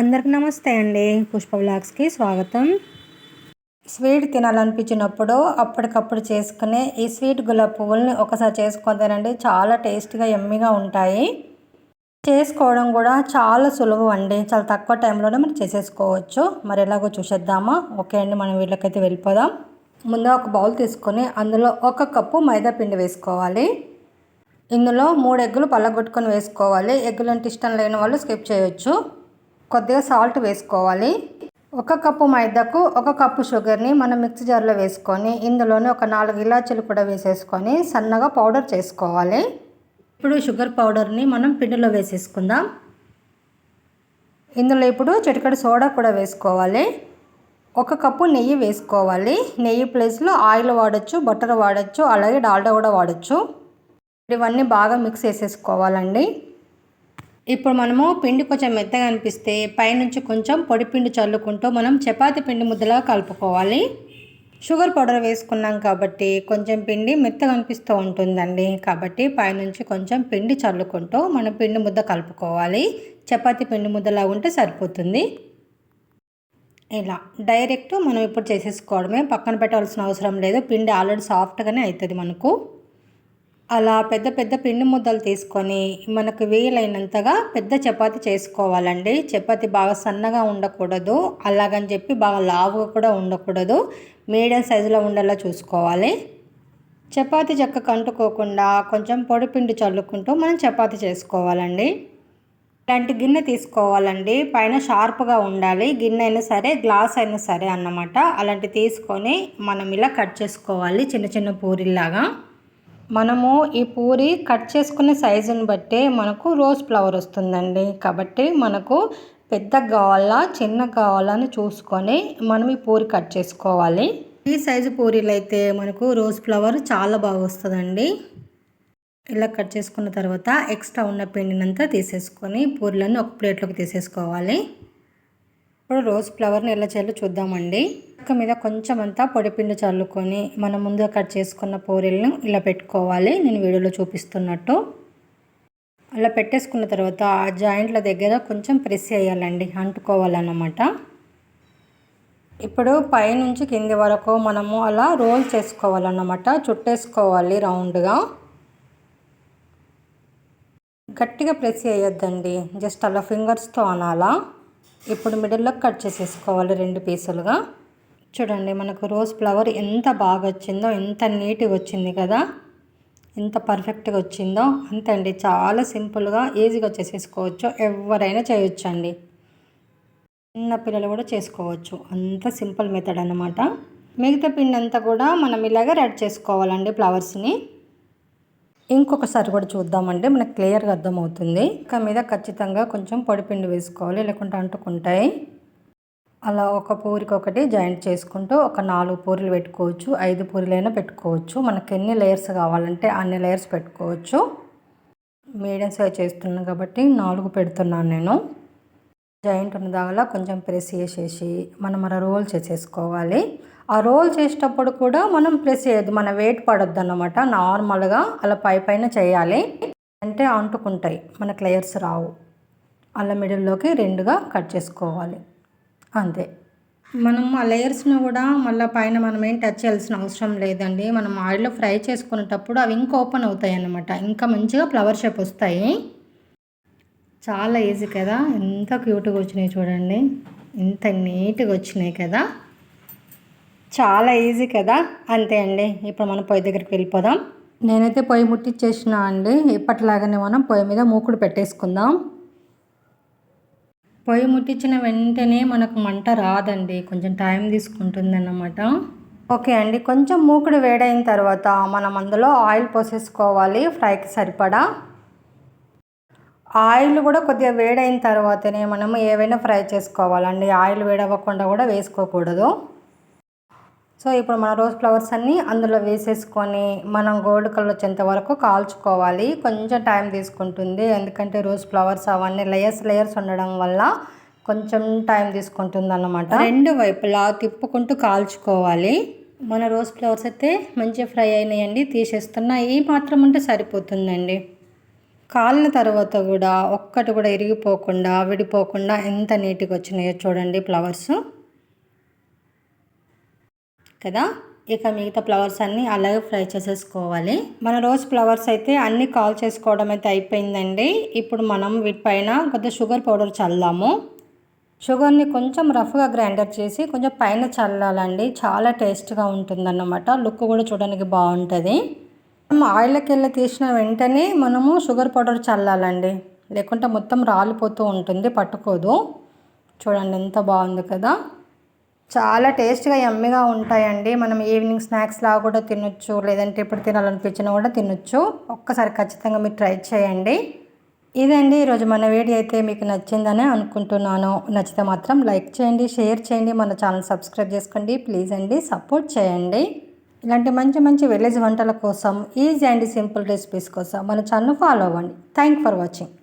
అందరికి నమస్తే అండి. పుష్ప బ్లాగ్స్కి స్వాగతం. స్వీట్ తినాలనిపించినప్పుడు అప్పటికప్పుడు చేసుకునే ఈ స్వీట్ గులాబ్ పువ్వుల్ని ఒకసారి చేసుకుంటానండి చాలా టేస్ట్గా ఎమ్మిగా ఉంటాయి. చేసుకోవడం కూడా చాలా సులభం అండి. చాలా తక్కువ టైంలోనే మనం చేసేసుకోవచ్చు. మరి ఎలాగో చూసేద్దామా? ఓకే అండి మనం వీళ్ళకైతే వెళ్ళిపోదాం. ముందు ఒక బౌల్ తీసుకొని అందులో ఒక కప్పు మైదా పిండి వేసుకోవాలి. ఇందులో మూడు ఎగ్గులు పళ్ళగొట్టుకొని వేసుకోవాలి. ఎగ్గులు అంటే ఇష్టం లేని వాళ్ళు స్కిప్ చేయొచ్చు. కొద్దిగా సాల్ట్ వేసుకోవాలి. ఒక కప్పు మైదాకు ఒక కప్పు షుగర్ని మనం మిక్సీ జార్లో వేసుకొని ఇందులోనే ఒక నాలుగు ఇలాచీలు కూడా వేసేసుకొని సన్నగా పౌడర్ చేసుకోవాలి. ఇప్పుడు షుగర్ పౌడర్ని మనం పిండిలో వేసేసుకుందాం. ఇందులో ఇప్పుడు చిటికడి సోడా కూడా వేసుకోవాలి. ఒక కప్పు నెయ్యి వేసుకోవాలి. నెయ్యి ప్లేస్లో ఆయిల్ వాడచ్చు బటర్ వాడచ్చు అలాగే డాల్డా కూడా వాడచ్చు. ఇవన్నీ బాగా మిక్స్ చేసేసుకోవాలండి. ఇప్పుడు మనము పిండి కొంచెం మెత్తగా అనిపిస్తే పైనుంచి కొంచెం పొడి పిండి చల్లుకుంటూ మనం చపాతి పిండి ముద్దలా కలుపుకోవాలి. షుగర్ పౌడర్ వేసుకున్నాం కాబట్టి కొంచెం పిండి మెత్తగా అనిపిస్తూ ఉంటుందండి. కాబట్టి పైనుంచి కొంచెం పిండి చల్లుకుంటూ మనం పిండి ముద్ద కలుపుకోవాలి. చపాతి పిండి ముద్దలా ఉంటే సరిపోతుంది. ఇలా డైరెక్ట్ మనం ఇప్పుడు చేసేసుకోవడమే. పక్కన పెట్టాల్సిన అవసరం లేదు. పిండి ఆల్రెడీ సాఫ్ట్గానే అవుతుంది మనకు. అలా పెద్ద పెద్ద పిండి ముద్దలు తీసుకొని మనకు వీలైనంతగా పెద్ద చపాతి చేసుకోవాలండి. చపాతి బాగా సన్నగా ఉండకూడదు. అలాగని చెప్పి బాగా లావుగా కూడా ఉండకూడదు. మీడియం సైజులో ఉండేలా చూసుకోవాలి. చపాతి చెక్క కంటుకోకుండా కొంచెం పొడి పిండి చల్లుకుంటూ మనం చపాతి చేసుకోవాలండి. ఇలాంటి గిన్నె తీసుకోవాలండి. పైన షార్ప్గా ఉండాలి. గిన్నె అయినా సరే గ్లాస్ అయినా సరే అన్నమాట. అలాంటి తీసుకొని మనం ఇలా కట్ చేసుకోవాలి చిన్న చిన్న పూరిల్లాగా. మనము ఈ పూరి కట్ చేసుకునే సైజుని బట్టే మనకు రోజ్ ఫ్లవర్ వస్తుందండి. కాబట్టి మనకు పెద్ద కావాలా చిన్న కావాలా అని చూసుకొని మనం ఈ పూరి కట్ చేసుకోవాలి. ఈ సైజు పూరీలు అయితే మనకు రోజ్ ఫ్లవర్ చాలా బాగా వస్తుందండి. ఇలా కట్ చేసుకున్న తర్వాత ఎక్స్ట్రా ఉన్న పిండినంతా తీసేసుకొని పూరీలను ఒక ప్లేట్లోకి తీసేసుకోవాలి. ఇప్పుడు రోజ్ ఫ్లవర్ని ఎలా చేయాలో చూద్దామండి. పక్క మీద కొంచెం అంతా పొడిపిండి చల్లుకొని మనం ముందుగా కట్ చేసుకున్న పూరీలను ఇలా పెట్టుకోవాలి. నేను వీడియోలో చూపిస్తున్నట్టు. అలా పెట్టేసుకున్న తర్వాత ఆ జాయింట్ల దగ్గర కొంచెం ప్రెస్ చేయాలండి. అంటుకోవాలన్నమాట. ఇప్పుడు పైనుంచి కింది వరకు మనము అలా రోల్ చేసుకోవాలన్నమాట. చుట్టేసుకోవాలి రౌండ్గా. గట్టిగా ప్రెస్ చేయొద్దండి. జస్ట్ అలా ఫింగర్స్తో అనాలా. ఇప్పుడు మిడిల్లో కట్ చేసేసుకోవాలి రెండు పీసులుగా. చూడండి మనకు రోజ్ ఫ్లవర్ ఎంత బాగా వచ్చిందో ఎంత నీట్గా వచ్చింది కదా? ఎంత పర్ఫెక్ట్గా వచ్చిందో అంతే అండి. చాలా సింపుల్గా ఈజీగా చేసేసుకోవచ్చు. ఎవరైనా చేయొచ్చు అండి చిన్న పిల్లలు కూడా చేసుకోవచ్చు. అంత సింపుల్ మెథడ్ అనమాట మిగతా పిండి అంతా కూడా మనం ఇలాగే రెడ్ చేసుకోవాలండి ఫ్లవర్స్ని. ఇంకొకసారి కూడా చూద్దామండి. మనకు క్లియర్గా అర్థమవుతుంది. ఇంకా మీద ఖచ్చితంగా కొంచెం పొడిపిండి వేసుకోవాలి లేకుంటే అంటుకుంటాయి. అలా ఒక పూరికి ఒకటి జాయింట్ చేసుకుంటూ ఒక నాలుగు పూరీలు పెట్టుకోవచ్చు ఐదు పూరీలైనా పెట్టుకోవచ్చు. మనకి ఎన్ని లేయర్స్ కావాలంటే అన్ని లేయర్స్ పెట్టుకోవచ్చు. మీడియం సైజ్ చేస్తున్నాను కాబట్టి నాలుగు పెడుతున్నాను నేను. జాయింట్ ఉన్న దానిలో కొంచెం ప్రెస్ చేసేసి మనం మన రోల్ చేసేసుకోవాలి. ఆ రోల్ చేసేటప్పుడు కూడా మనం ప్రెస్ చేయద్దు మన వెయిట్ పడొద్దు అన్నమాట. నార్మల్గా అలా పై పైన చేయాలి. అంటే అంటుకుంటాయి మనకు లేయర్స్ రావు. అలా మిడిల్లోకి రెండుగా కట్ చేసుకోవాలి. అంతే. మనం ఆ లేయర్స్ను కూడా మళ్ళీ పైన మనం ఏం టచ్ చేయాల్సిన అవసరం లేదండి. మనం ఆయిల్లో ఫ్రై చేసుకునేటప్పుడు అవి ఇంకా ఓపెన్ అవుతాయి అన్నమాట. ఇంకా మంచిగా ఫ్లవర్ షేప్ వస్తాయి. చాలా ఈజీ కదా. ఎంత క్యూట్గా వచ్చినాయి చూడండి. ఇంత నీట్గా వచ్చినాయి కదా. చాలా ఈజీ కదా. అంతే అండి. ఇప్పుడు మనం పొయ్యి దగ్గరికి వెళ్ళిపోదాం. నేనైతే పొయ్యి ముట్టించేసిన అండి. ఇప్పటిలాగానే మనం పొయ్యి మీద మూకుడు పెట్టేసుకుందాం. పొయ్యి ముట్టించిన వెంటనే మనకు మంట రాదండి. కొంచెం టైం తీసుకుంటుంది అన్నమాట ఓకే అండి. కొంచెం మూకుడు వేడైన తర్వాత మనం అందులో ఆయిల్ పోసేసుకోవాలి. ఫ్రైకి సరిపడా? ఆయిల్ కూడా కొద్దిగా వేడైన తర్వాతనే మనం ఏవైనా ఫ్రై చేసుకోవాలండి. ఆయిల్ వేడవ్వకుండా కూడా వేసుకోకూడదు. సో ఇప్పుడు మన రోజ్ ఫ్లవర్స్ అన్నీ అందులో వేసేసుకొని మనం గోల్డ్ కలర్ వచ్చేంత వరకు కాల్చుకోవాలి. కొంచెం టైం తీసుకుంటుంది. ఎందుకంటే రోజ్ ఫ్లవర్స్ అవన్నీ లేయర్స్ లేయర్స్ ఉండడం వల్ల కొంచెం టైం తీసుకుంటుంది అన్నమాట రెండు వైపులా తిప్పుకుంటూ కాల్చుకోవాలి. మన రోజ్ ఫ్లవర్స్ అయితే మంచిగా ఫ్రై అయినాయండి. తీసేస్తున్నా ఈ మాత్రం ఉంటే సరిపోతుందండి. కాలిన తర్వాత కూడా ఒక్కటి కూడా ఇరిగిపోకుండా విడిపోకుండా ఎంత నీట్గా వచ్చినాయో చూడండి ఫ్లవర్స్. కదా? ఇక మిగతా ఫ్లవర్స్ అన్నీ అలాగే ఫ్రై చేసేసుకోవాలి. మన రోజ్ ఫ్లవర్స్ అయితే అన్నీ కాల్ చేసుకోవడం అయితే అయిపోయిందండి. ఇప్పుడు మనం వీటిపైన కొద్దిగా షుగర్ పౌడర్ చల్లాము. షుగర్ని కొంచెం రఫ్గా గ్రైండర్ చేసి కొంచెం పైన చల్లాలండి. చాలా టేస్ట్గా ఉంటుందన్నమాట. లుక్ కూడా చూడడానికి బాగుంటుంది. మనం ఆయిల్కి వెళ్ళి తీసిన వెంటనే మనము షుగర్ పౌడర్ చల్లాలండి. లేకుంటే మొత్తం రాలిపోతూ ఉంటుంది పట్టుకోదు. చూడండి ఎంత బాగుంది కదా? చాలా టేస్ట్గా ఎమ్మిగా ఉంటాయండి. మనం ఈవినింగ్ స్నాక్స్ లాగా కూడా తినొచ్చు లేదంటే ఇప్పుడు తినాలనిపించినా కూడా తినొచ్చు. ఒక్కసారి ఖచ్చితంగా మీరు ట్రై చేయండి. ఇదండి ఈరోజు మన వీడియో అయితే మీకు నచ్చిందని అనుకుంటున్నాను. నచ్చితే మాత్రం లైక్ చేయండి షేర్ చేయండి మన ఛానల్ సబ్స్క్రైబ్ చేసుకోండి. ప్లీజ్ అండి సపోర్ట్ చేయండి. ఇలాంటి మంచి మంచి విలేజ్ వంటల కోసం ఈజీ అండ్ సింపుల్ రెసిపీస్ కోసం మన ఛానల్ ఫాలో అవ్వండి. Thank for watching.